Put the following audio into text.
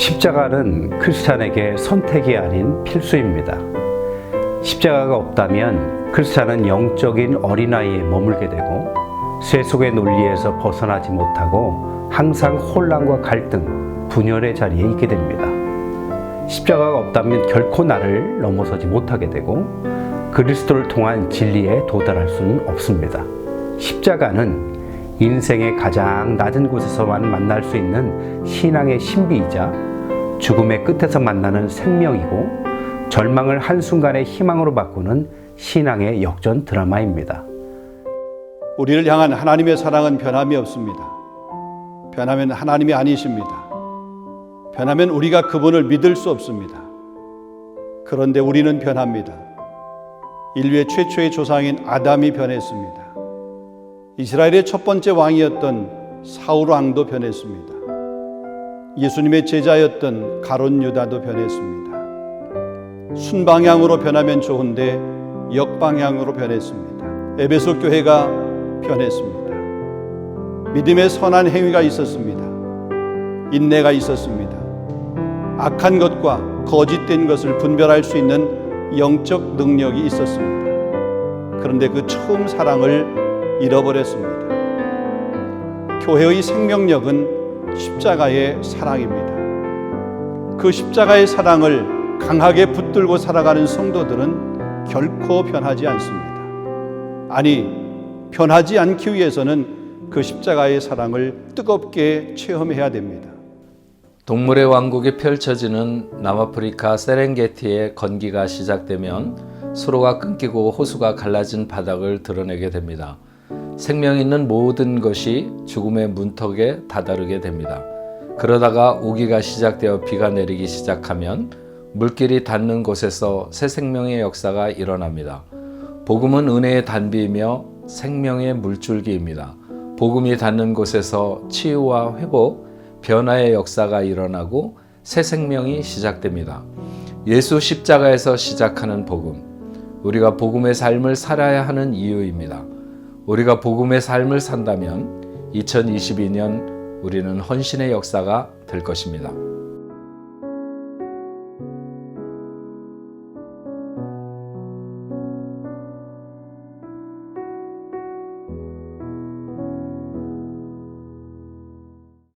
십자가는 크리스찬에게 선택이 아닌 필수입니다. 십자가가 없다면 크리스찬은 영적인 어린아이에 머물게 되고 세속의 논리에서 벗어나지 못하고 항상 혼란과 갈등, 분열의 자리에 있게 됩니다. 십자가가 없다면 결코 나를 넘어서지 못하게 되고 그리스도를 통한 진리에 도달할 수는 없습니다. 십자가는 인생의 가장 낮은 곳에서만 만날 수 있는 신앙의 신비이자 죽음의 끝에서 만나는 생명이고 절망을 한순간의 희망으로 바꾸는 신앙의 역전 드라마입니다. 우리를 향한 하나님의 사랑은 변함이 없습니다. 변하면 하나님이 아니십니다. 변하면 우리가 그분을 믿을 수 없습니다. 그런데 우리는 변합니다. 인류의 최초의 조상인 아담이 변했습니다. 이스라엘의 첫 번째 왕이었던 사울 왕도 변했습니다. 예수님의 제자였던 가론 유다도 변했습니다. 순방향으로 변하면 좋은데 역방향으로 변했습니다. 에베소 교회가 변했습니다. 믿음의 선한 행위가 있었습니다. 인내가 있었습니다. 악한 것과 거짓된 것을 분별할 수 있는 영적 능력이 있었습니다. 그런데 그 처음 사랑을 잃어버렸습니다. 교회의 생명력은 십자가의 사랑입니다. 그 십자가의 사랑을 강하게 붙들고 살아가는 성도들은 결코 변하지 않습니다. 아니, 변하지 않기 위해서는 그 십자가의 사랑을 뜨겁게 체험해야 됩니다. 동물의 왕국이 펼쳐지는 남아프리카 세렝게티의 건기가 시작되면 수로가 끊기고 호수가 갈라진 바닥을 드러내게 됩니다. 생명 있는 모든 것이 죽음의 문턱에 다다르게 됩니다. 그러다가 우기가 시작되어 비가 내리기 시작하면 물길이 닿는 곳에서 새 생명의 역사가 일어납니다. 복음은 은혜의 단비이며 생명의 물줄기입니다. 복음이 닿는 곳에서 치유와 회복, 변화의 역사가 일어나고 새 생명이 시작됩니다. 예수 십자가에서 시작하는 복음. 우리가 복음의 삶을 살아야 하는 이유입니다. 우리가 복음의 삶을 산다면 2022년 우리는 헌신의 역사가 될 것입니다.